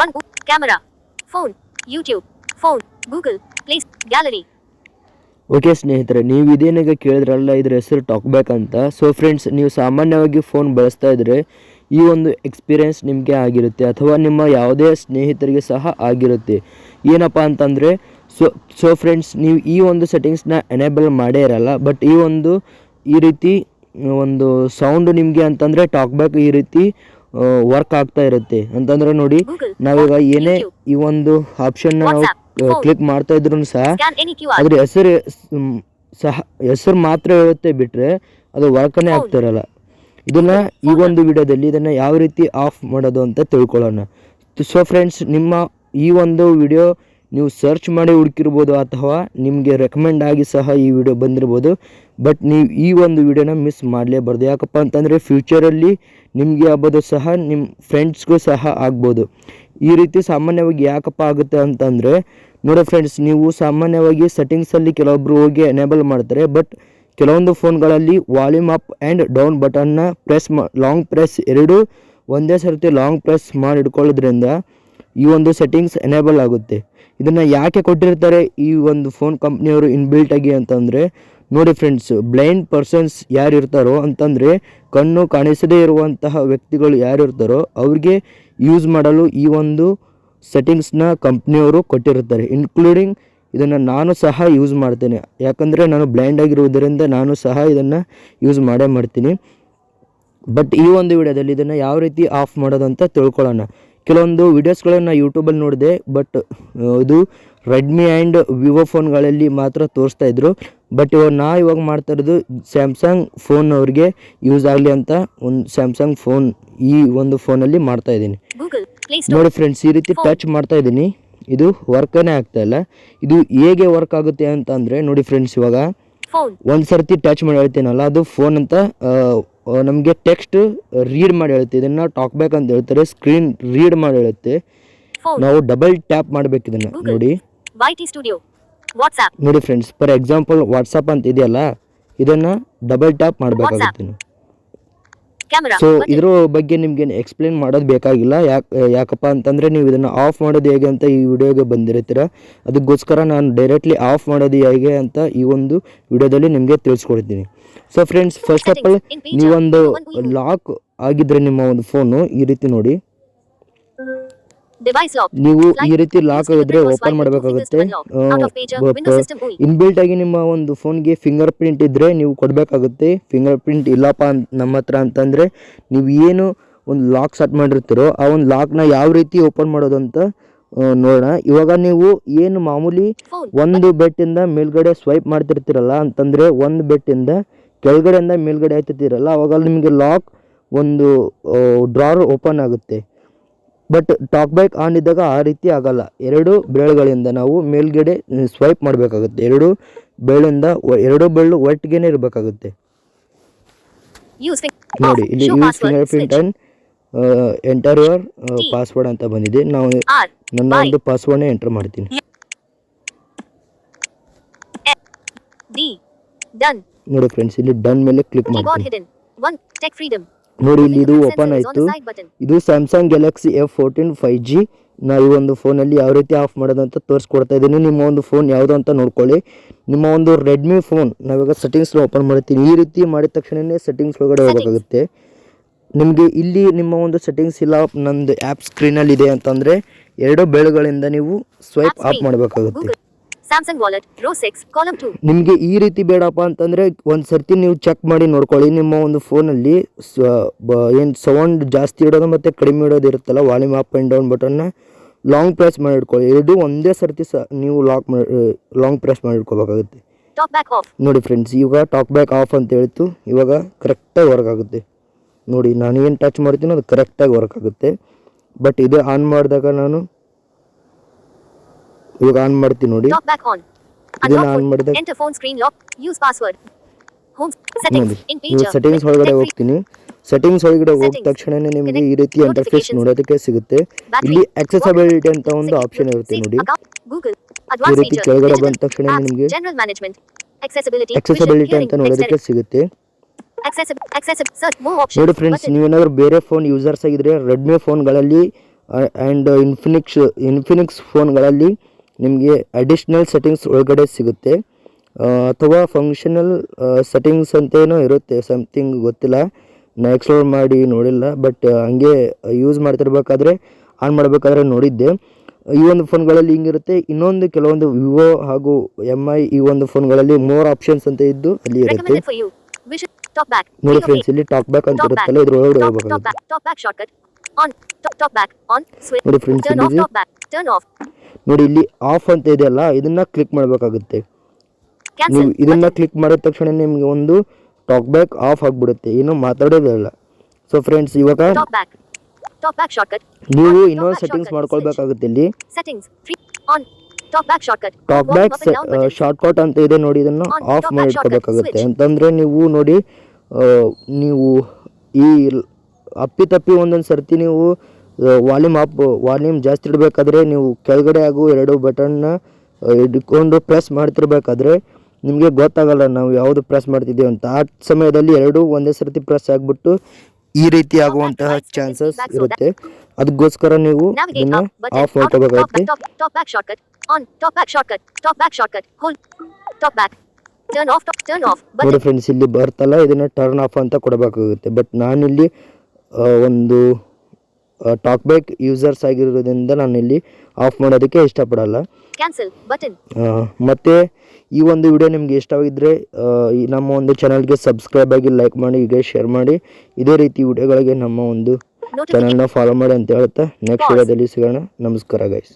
One. Camera. Phone. YouTube. Phone. Google. Place. Gallery. Okay ಸ್ನೇಹಿತರೆ, ನೀವು ಇದೇನಾಗ ಕೇಳಿದ್ರಲ್ಲ, ಇದ್ರ ಹೆಸರು ಟಾಕ್ ಬ್ಯಾಕ್ ಅಂತ ಸೊ ಫ್ರೆಂಡ್ಸ್ ನೀವು ಸಾಮಾನ್ಯವಾಗಿ ಫೋನ್ ಬಳಸ್ತಾ ಇದ್ದರೆ ಈ ಒಂದು ಎಕ್ಸ್ಪೀರಿಯೆನ್ಸ್ ನಿಮಗೆ ಆಗಿರುತ್ತೆ, ಅಥವಾ ನಿಮ್ಮ ಯಾವುದೇ ಸ್ನೇಹಿತರಿಗೆ ಸಹ ಆಗಿರುತ್ತೆ ಏನಪ್ಪ ಅಂತಂದರೆ ಸೊ ಸೊ ಫ್ರೆಂಡ್ಸ್ ನೀವು ಈ ಒಂದು ಸೆಟ್ಟಿಂಗ್ಸ್ನ ಎನೇಬಲ್ ಮಾಡೇ ಇರಲ್ಲ ಬಟ್ ಈ ಒಂದು, ಈ ರೀತಿ, ಒಂದು ಸೌಂಡ್ ನಿಮಗೆ ಅಂತಂದರೆ ಟಾಕ್ ಬ್ಯಾಕ್ ಈ ರೀತಿ ವರ್ಕ್ ಆಗ್ತಾ ಇರುತ್ತೆ. ಅಂತಂದ್ರೆ ನೋಡಿ. ನಾವೀಗ ಏನೇ ಈ ಒಂದು ಆಪ್ಷನ್ ನಾವು ಕ್ಲಿಕ್ ಮಾಡ್ತಾ ಇದ್ರು ಸಹ ಅದ್ರ ಹೆಸರು ಸಹ ಹೆಸರು ಮಾತ್ರ ಹೇಳುತ್ತೆ ಬಿಟ್ರೆ ಅದು ವರ್ಕನೇ ಆಗ್ತಾ ಆಗ್ತಿರಲ್ಲ ಇದನ್ನ ಈ ಒಂದು ವಿಡಿಯೋದಲ್ಲಿ ಇದನ್ನ ಯಾವ ರೀತಿ ಆಫ್ ಮಾಡೋದು ಅಂತ ತಿಳ್ಕೊಳ್ಳೋಣ. ಸೊ ಫ್ರೆಂಡ್ಸ್ ನಿಮ್ಮ ಈ ಒಂದು ವಿಡಿಯೋ ನೀವು ಸರ್ಚ್ ಮಾಡಿ ಹುಡುಕಿರ್ಬೋದು ಅಥವಾ ನಿಮಗೆ ರೆಕಮೆಂಡ್ ಆಗಿ ಸಹ ಈ ವಿಡಿಯೋ ಬಂದಿರ್ಬೋದು. ಬಟ್ ನೀವು ಈ ಒಂದು ವಿಡಿಯೋನ ಮಿಸ್ ಮಾಡಲೇಬಾರ್ದು. ಯಾಕಪ್ಪ ಅಂತಂದರೆ ಫ್ಯೂಚರಲ್ಲಿ ನಿಮಗೆ ಆಗ್ಬೋದು ಸಹ ನಿಮ್ಮ ಫ್ರೆಂಡ್ಸ್ಗೂ ಸಹ ಆಗ್ಬೋದು. ಈ ರೀತಿ ಸಾಮಾನ್ಯವಾಗಿ ಯಾಕಪ್ಪ ಆಗುತ್ತೆ ಅಂತಂದರೆ, ನೋಡೋ ಫ್ರೆಂಡ್ಸ್ ನೀವು ಸಾಮಾನ್ಯವಾಗಿ ಸೆಟ್ಟಿಂಗ್ಸಲ್ಲಿ ಕೆಲವೊಬ್ಬರು ಹೋಗಿ ಎನೇಬಲ್ ಮಾಡ್ತಾರೆ. ಬಟ್ ಕೆಲವೊಂದು ಫೋನ್ಗಳಲ್ಲಿ ವಾಲ್ಯೂಮ್ ಅಪ್ ಆ್ಯಂಡ್ ಡೌನ್ ಬಟನ್ನ ಪ್ರೆಸ್ ಮಾ ಲಾಂಗ್ ಪ್ರೆಸ್ ಎರಡೂ, ಒಂದೇ ಸರ್ತಿ ಲಾಂಗ್ ಪ್ರೆಸ್ ಮಾಡಿ ಇಟ್ಕೊಳ್ಳೋದ್ರಿಂದ ಈ ಒಂದು ಸೆಟ್ಟಿಂಗ್ಸ್ ಎನೇಬಲ್ ಆಗುತ್ತೆ. ಇದನ್ನು ಯಾಕೆ ಕೊಟ್ಟಿರ್ತಾರೆ? ಈ ಒಂದು ಫೋನ್ ಕಂಪ್ನಿಯವರು ಇನ್ಬಿಲ್ಟ್ ಆಗಿ ಅಂತಂದರೆ, ನೋಡಿ ಫ್ರೆಂಡ್ಸ್ ಬ್ಲೈಂಡ್ ಪರ್ಸನ್ಸ್ ಯಾರು ಇರ್ತಾರೋ ಅಂತಂದರೆ, ಕಣ್ಣು ಕಾಣಿಸದೇ ಇರುವಂತಹ ವ್ಯಕ್ತಿಗಳು ಯಾರು ಇರ್ತಾರೋ ಅವ್ರಿಗೆ ಯೂಸ್ ಮಾಡಲು ಈ ಒಂದು ಸೆಟ್ಟಿಂಗ್ಸ್ನ ಕಂಪ್ನಿಯವರು ಕೊಟ್ಟಿರ್ತಾರೆ. ಇನ್ಕ್ಲೂಡಿಂಗ್ ಇದನ್ನು ನಾನು ಸಹ ಯೂಸ್ ಮಾಡ್ತೇನೆ. ಯಾಕಂದರೆ ನಾನು ಬ್ಲೈಂಡ್ ಆಗಿರುವುದರಿಂದ ನಾನು ಸಹ ಇದನ್ನು ಯೂಸ್ ಮಾಡೇ ಮಾಡ್ತೀನಿ. ಬಟ್ ಈ ಒಂದು ವಿಡಿಯೋದಲ್ಲಿ ಇದನ್ನು ಯಾವ ರೀತಿ ಆಫ್ ಮಾಡೋದು ಅಂತ ತಿಳ್ಕೊಳ್ಳೋಣ. ಕೆಲವೊಂದು ವಿಡಿಯೋಸ್ಗಳನ್ನು ಯೂಟ್ಯೂಬಲ್ಲಿ ನೋಡಿದೆ ಬಟ್ ಇದು ರೆಡ್ಮಿ ಆ್ಯಂಡ್ ವಿವೋ ಫೋನ್ಗಳಲ್ಲಿ ಮಾತ್ರ ತೋರಿಸ್ತಾ ಇದ್ರು ಬಟ್ ಇವಾಗ ನಾ ಇವಾಗ ಮಾಡ್ತಾ ಇರೋದು ಸ್ಯಾಮ್ಸಂಗ್ ಫೋನ್ ಅವ್ರಿಗೆ ಯೂಸ್ ಆಗಲಿ ಅಂತ ಒಂದು ಸ್ಯಾಮ್ಸಂಗ್ ಫೋನ್ ಈ ಒಂದು ಫೋನಲ್ಲಿ ಮಾಡ್ತಾ ಇದ್ದೀನಿ. ನೋಡಿ ಫ್ರೆಂಡ್ಸ್ ಈ ರೀತಿ ಟಚ್ ಮಾಡ್ತಾ ಇದ್ದೀನಿ ಇದು ವರ್ಕನೇ ಆಗ್ತಾ ಇಲ್ಲ ಇದು ಹೇಗೆ ವರ್ಕ್ ಆಗುತ್ತೆ ಅಂತ ಅಂದರೆ ನೋಡಿ ಫ್ರೆಂಡ್ಸ್ ಇವಾಗ. ಒಂದು ಸರ್ತಿ ಟಚ್ ಮಾಡಿ ಹೇಳ್ತೀನಲ್ಲ ಅದು ಫೋನ್ ಅಂತ ನಮಗೆ ಟೆಕ್ಸ್ಟ್ ರೀಡ್ ಮಾಡಿ ಹೇಳುತ್ತೆ. ಇದನ್ನು ಟಾಕ್ ಬ್ಯಾಕ್ ಅಂತ ಹೇಳ್ತಾರೆ. ಸ್ಕ್ರೀನ್ ರೀಡ್ ಮಾಡಿ ಹೇಳುತ್ತೆ. ನಾವು ಡಬಲ್ ಟ್ಯಾಪ್ ಮಾಡಬೇಕು ಇದನ್ನು. ನೋಡಿ. ನೋಡಿ ಫ್ರೆಂಡ್ಸ್ ಫಾರ್ ಎಕ್ಸಾಂಪಲ್ ವಾಟ್ಸಪ್ ಅಂತ ಇದೆಯಲ್ಲ ಇದನ್ನು ಡಬಲ್ ಟ್ಯಾಪ್ ಮಾಡಬೇಕಾಗುತ್ತೆ ನೀವು. ಸೊ. ಇದ್ರ ಬಗ್ಗೆ ನಿಮ್ಗೆ ಎಕ್ಸ್ಪ್ಲೇನ್ ಮಾಡೋದು ಬೇಕಾಗಿಲ್ಲ ಯಾಕೆ ಯಾಕಪ್ಪ ಅಂತಂದ್ರೆ ನೀವು ಇದನ್ನ ಆಫ್ ಮಾಡೋದು ಹೇಗೆ ಅಂತ ಈ ವಿಡಿಯೋಗೆ ಬಂದಿರ್ತೀರಾ ಅದಕ್ಕೋಸ್ಕರ ನಾನು ಡೈರೆಕ್ಟ್ಲಿ ಆಫ್ ಮಾಡೋದು ಹೇಗೆ ಅಂತ ಈ ಒಂದು ವಿಡಿಯೋದಲ್ಲಿ ನಿಮಗೆ ತಿಳಿಸ್ಕೊಡ್ತೀನಿ so friends first of all ನೀವೊಂದು ಲಾಕ್ ಆಗಿದ್ರೆ ನಿಮ್ಮ ಒಂದು ಫೋನು ಈ ರೀತಿ ನೋಡಿ. ನೀವು ಈ ರೀತಿ ಲಾಕ್ ಆಗಿದ್ರೆ ಓಪನ್ ಮಾಡಬೇಕಾಗುತ್ತೆ. ಇನ್ಬಿಲ್ಟ್ ಆಗಿ ನಿಮ್ಮ ಒಂದು ಫೋನ್ಗೆ ಫಿಂಗರ್ ಪ್ರಿಂಟ್ ಇದ್ದರೆ ನೀವು ಕೊಡಬೇಕಾಗುತ್ತೆ. ಫಿಂಗರ್ ಪ್ರಿಂಟ್ ಇಲ್ಲಪ್ಪ ಅಂತ ನಮ್ಮ ಹತ್ರ ಅಂತಂದರೆ ನೀವು ಏನು ಒಂದು ಲಾಕ್ ಸೆಟ್ ಮಾಡಿರ್ತೀರೋ ಆ ಒಂದು ಲಾಕ್ನ ಯಾವ ರೀತಿ ಓಪನ್ ಮಾಡೋದು ಅಂತ ನೋಡೋಣ. ಇವಾಗ ನೀವು ಏನು ಮಾಮೂಲಿ. ಒಂದು ಬೆಟ್ಟಿಂದ ಮೇಲ್ಗಡೆ ಸ್ವೈಪ್ ಮಾಡ್ತಿರ್ತೀರಲ್ಲ ಅಂತಂದರೆ ಒಂದು ಬೆಟ್ಟಿಂದ ಕೆಳಗಡೆಯಿಂದ ಮೇಲ್ಗಡೆ ಆಯ್ತಿರ್ತೀರಲ್ಲ ಅವಾಗ ನಿಮಗೆ ಲಾಕ್ ಒಂದು ಡ್ರಾರ್ ಓಪನ್ ಆಗುತ್ತೆ. ಬಟ್ ಟಾಕ್ ಬ್ಯಾಕ್ ಆನ್ ಇದ್ದಾಗ ಆ ರೀತಿ ಆಗಲ್ಲ. ಎರಡು ಬೆರಳುಗಳಿಂದ ನಾವು ಮೇಲ್ಗಡೆ ಸ್ವೈಪ್ ಮಾಡಬೇಕಾಗುತ್ತೆ. ಎರಡು ಬೆರಳಿಂದ ಎರಡು ಬೆರಳು ಒಟ್ಟಿಗೆ ಇರಬೇಕಾಗುತ್ತೆ. ನೋಡಿ ಇಲ್ಲಿ use. Fingerprint and enter your password ಅಂತ ಬಂದಿದೆ. ನಾವು. ನನ್ನ ಒಂದು ಪಾಸ್ವರ್ಡ್ನ ಎಂಟರ್ ಮಾಡ್ತೀನಿ. ನೋಡಿ ಫ್ರೆಂಡ್ಸ್ ಇಲ್ಲಿ ಡನ್ ಮೇಲೆ ಕ್ಲಿಕ್ Keyboard ನೋಡಿ ಇಲ್ಲಿ ಇದು ಓಪನ್ ಆಯಿತು. ಇದು Samsung Galaxy F fourteen five G ನಾ ಈ ಒಂದು ಫೋನಲ್ಲಿ ಯಾವ ರೀತಿ ಆಫ್ ಮಾಡೋದು ಅಂತ ತೋರಿಸ್ಕೊಡ್ತಾ ಇದ್ದೀನಿ. ನಿಮ್ಮ ಒಂದು ಫೋನ್ ಯಾವುದು ಅಂತ ನೋಡ್ಕೊಳ್ಳಿ. ನಿಮ್ಮ ಒಂದು ರೆಡ್ಮಿ ಫೋನ್ ನಾವಿವಾಗ ಸೆಟ್ಟಿಂಗ್ಸ್ನ ಓಪನ್ ಮಾಡ್ತೀನಿ ಈ ರೀತಿ ಮಾಡಿದ ತಕ್ಷಣವೇ ಸೆಟ್ಟಿಂಗ್ಸ್ ಒಳಗಡೆ. ಹೋಗಬೇಕಾಗುತ್ತೆ ನಿಮಗೆ ಇಲ್ಲಿ ನಿಮ್ಮ ಒಂದು ಸೆಟ್ಟಿಂಗ್ಸ್ ಇಲ್ಲ ನಂದು ಆ್ಯಪ್ ಸ್ಕ್ರೀನಲ್ಲಿ ಇದೆ ಅಂತಂದರೆ ಎರಡು ಬೆಳೆಗಳಿಂದ ನೀವು ಸ್ವೈಪ್ ಆಫ್ ಮಾಡಬೇಕಾಗುತ್ತೆ. Samsung wallet. Row 6. Column 2. ನಿಮಗೆ ಈ ರೀತಿ ಬೇಡಪ್ಪ ಅಂತಂದರೆ ಒಂದು ಸರ್ತಿ ನೀವು ಚೆಕ್ ಮಾಡಿ ನೋಡ್ಕೊಳ್ಳಿ ನಿಮ್ಮ ಒಂದು ಫೋನಲ್ಲಿ ಏನು ಸೌಂಡ್ ಜಾಸ್ತಿ ಇಡೋದು ಮತ್ತು ಕಡಿಮೆ ಇಡೋದು ಇರುತ್ತಲ್ಲ ವಾಲ್ಯೂಮ್ ಅಪ್ ಆ್ಯಂಡ್ ಡೌನ್ ಬಟನ್ನ ಲಾಂಗ್ ಪ್ರೆಸ್ ಮಾಡಿ ಇಟ್ಕೊಳ್ಳಿ ಎರಡು ಒಂದೇ ಸರ್ತಿ ಸ ನೀವು ಲಾಕ್ ಮಾಡಿ ಲಾಂಗ್ ಪ್ರೆಸ್ ಮಾಡಿ ಇಟ್ಕೋಬೇಕಾಗುತ್ತೆ Talk back off. ನೋಡಿ ಫ್ರೆಂಡ್ಸ್ ಇವಾಗ ಟಾಕ್ ಬ್ಯಾಕ್ ಆಫ್ ಅಂತ ಹೇಳ್ತು ಇವಾಗ ಕರೆಕ್ಟಾಗಿ ವರ್ಕ್ ಆಗುತ್ತೆ ನೋಡಿ ನಾನು ಏನು ಟಚ್ ಮಾಡ್ತೀನೋ ಅದು ಕರೆಕ್ಟಾಗಿ ವರ್ಕ್ ಆಗುತ್ತೆ ಬಟ್ ಇದು ಆನ್ ಮಾಡಿದಾಗ ನಾನು ಇವಾಗ ಆನ್ ಮಾಡ್ತೀನಿ ನೋಡಿ. ಇದನ್ನ ಆನ್ ಮಾಡಿದಾಗ enter phone screen lock use password home settings in page settings ಒಳಗಡೆ ಹೋಗ್ತೀನಿ. ಸೆಟ್ಟಿಂಗ್ಸ್ ಒಳಗಡೆ ಹೋದ ತಕ್ಷಣನೇ ನಿಮಗೆ ಈ ರೀತಿ ಇಂಟರ್ಫೇಸ್ ನೋಡೋದಕ್ಕೆ ಸಿಗುತ್ತೆ. ಇಲ್ಲಿ ಆಕ್ಸೆಸಿಬಿಲಿಟಿ ಅಂತ ಒಂದು ಆಪ್ಷನ್ ಇರುತ್ತೆ ನೋಡಿ. ಗೂಗಲ್ ಅಡ್ವಾನ್ಸ್ ರೀತಿ ಕೆಳಗಡೆ ಬಂದ ತಕ್ಷಣ ನಿಮಗೆ ಜನರಲ್ ಮ್ಯಾನೇಜ್ಮೆಂಟ್ ಆಕ್ಸೆಸಿಬಿಲಿಟಿ ಆಕ್ಸೆಸಿಬಿಲಿಟಿ ಅಂತ ನೋಡೋದಕ್ಕೆ ಸಿಗುತ್ತೆ. ನೋಡಿ ಫ್ರೆಂಡ್ಸ್ ನೀವು ಏನಾದರೂ ಬೇರೆ ಫೋನ್ ಯೂಸರ್ಸ್ ಆಗಿದ್ರೆ ರೆಡ್ಮಿ ಫೋನ್ಗಳಲ್ಲಿ ಅಂಡ್ ಇನ್ಫಿನಿಕ್ಸ್ ಇನ್ಫಿನಿಕ್ಸ್ ಫೋನ್ಗಳಲ್ಲಿ ನಿಮಗೆ ಅಡಿಷ್ನಲ್ ಸೆಟ್ಟಿಂಗ್ಸ್ ಒಳಗಡೆ ಸಿಗುತ್ತೆ. ಅಥವಾ ಫಂಕ್ಷನಲ್ ಸೆಟ್ಟಿಂಗ್ಸ್ ಅಂತೇನೋ ಇರುತ್ತೆ ಸಮಥಿಂಗ್ ಗೊತ್ತಿಲ್ಲ. ನಾ ಎಕ್ಸ್ಪ್ಲೋರ್ ಮಾಡಿ ನೋಡಿಲ್ಲ ಬಟ್ ಹಂಗೆ ಯೂಸ್ ಮಾಡ್ತಿರ್ಬೇಕಾದ್ರೆ ಆನ್ ಮಾಡಬೇಕಾದ್ರೆ ನೋಡಿದ್ದೆ. ಈ ಒಂದು ಫೋನ್ಗಳಲ್ಲಿ ಹಿಂಗಿರುತ್ತೆ. ಇನ್ನೊಂದು ಕೆಲವೊಂದು ವಿವೋ ಹಾಗೂ ಎಂ ಐ ಈ ಒಂದು ಫೋನ್ಗಳಲ್ಲಿ ಮೋರ್ ಆಪ್ಷನ್ಸ್ ಅಂತ ಇದ್ದು ಅಲ್ಲಿ ಇರುತ್ತೆ. ನೋಡಿ ಫ್ರೆಂಡ್ಸ್ ಇಲ್ಲಿ ಟಾಕ್ ಬ್ಯಾಕ್ ಅಂತ ಇರುತ್ತಲ್ಲ ಇದ್ರ ಒಳಗಡೆ ಹೋಗ್ಬೇಕಾಗುತ್ತೆ. On top back on switch ನೋಡಿ friends turn back turn off ನೋಡಿ ಇಲ್ಲಿ ಆಫ್ ಅಂತ ಇದೆ ಅಲ್ಲ ಇದನ್ನ ಕ್ಲಿಕ್ ಮಾಡಬೇಕಾಗುತ್ತೆ. ನೀವು ಇದನ್ನ ಕ್ಲಿಕ್ ಮಾಡಿದ ತಕ್ಷಣ ನಿಮಗೆ ಒಂದು ಟಾಪ್ ಬ್ಯಾಕ್ ಆಫ್ ಆಗಿಬಿಡುತ್ತೆ. ಏನು ಮಾತಾಡೋದಿಲ್ಲ ಸೊ ಫ್ರೆಂಡ್ಸ್ ಇವಾಗ ಬ್ಯಾಕ್ ಬ್ಯಾಕ್ ನೀವು ಇನ್ನೊಂದು ಸೆಟ್ಟಿಂಗ್ಸ್ ಮಾಡ್ಕೊಳ್ಬೇಕಾಗುತ್ತೆ ಇಲ್ಲಿ. Settings on top back shortcut top back ಅಂತ ಇದೆ ನೋಡಿ ಇದನ್ನು ಆಫ್ ಮಾಡಿ ಅಂತಂದರೆ ಅಂತಂದ್ರೆ ನೀವು ನೋಡಿ ನೀವು ಈ ಅಪ್ಪಿ ತಪ್ಪಿ ಒಂದೊಂದು ಸರ್ತಿ ನೀವು ವಾಲ್ಯೂಮ್ ಅಪ್ ವಾಲ್ಯೂಮ್ ಜಾಸ್ತಿ ಇಡಬೇಕಾದ್ರೆ ನೀವು ಕೆಳಗಡೆ ಹಾಗೂ ಎರಡು ಬಟನ್ನ ಹಿಡ್ಕೊಂಡು ಪ್ರೆಸ್ ಮಾಡ್ತಿರ್ಬೇಕಾದ್ರೆ ನಿಮಗೆ ಗೊತ್ತಾಗಲ್ಲ ನಾವು ಯಾವುದು ಪ್ರೆಸ್ ಮಾಡ್ತಿದ್ದೀವಿ ಅಂತ. ಆ ಸಮಯದಲ್ಲಿ ಎರಡು ಒಂದೇ ಸರ್ತಿ ಪ್ರೆಸ್ ಆಗಿಬಿಟ್ಟು ಈ ರೀತಿ ಆಗುವಂತಹ ಚಾನ್ಸಸ್ ಇರುತ್ತೆ. ಅದಕ್ಕೋಸ್ಕರ ನೀವು ಇದನ್ನ ಆಫ್ ಮಾಡ್ಕೋಬೇಕಾಗುತ್ತೆ. ನೋಡಿ ಫ್ರೆಂಡ್ಸ್ ಇಲ್ಲಿ ಬರ್ತಲ್ಲ ಇದನ್ನ ಟರ್ನ್ ಆಫ್ ಅಂತ ಕೊಡಬೇಕಾಗುತ್ತೆ. ಬಟ್ ನಾನಿಲ್ಲಿ ಒಂದು ಟಾಕ್ ಬ್ಯಾಕ್ ಯೂಸರ್ಸ್ ಆಗಿರೋದ್ರಿಂದ ನಾನು ಇಲ್ಲಿ ಆಫ್ ಮಾಡೋದಕ್ಕೆ ಇಷ್ಟಪಡಲ್ಲ ಮತ್ತು ಈ ಒಂದು ವಿಡಿಯೋ ನಿಮಗೆ ಇಷ್ಟವಾಗಿದ್ದರೆ ನಮ್ಮ ಒಂದು ಚಾನಲ್ಗೆ ಸಬ್ಸ್ಕ್ರೈಬ್ ಆಗಿ ಲೈಕ್ ಮಾಡಿ ಈಗ ಶೇರ್ ಮಾಡಿ ಇದೇ ರೀತಿ ವಿಡಿಯೋಗಳಿಗೆ ನಮ್ಮ ಒಂದು. ಚಾನಲ್ನ ಫಾಲೋ ಮಾಡಿ ಅಂತ ಹೇಳ್ತಾ ನೆಕ್ಸ್ಟ್. ವಿಡಿಯೋದಲ್ಲಿ ಸಿಗೋಣ ನಮಸ್ಕಾರ ಗೈಸ್.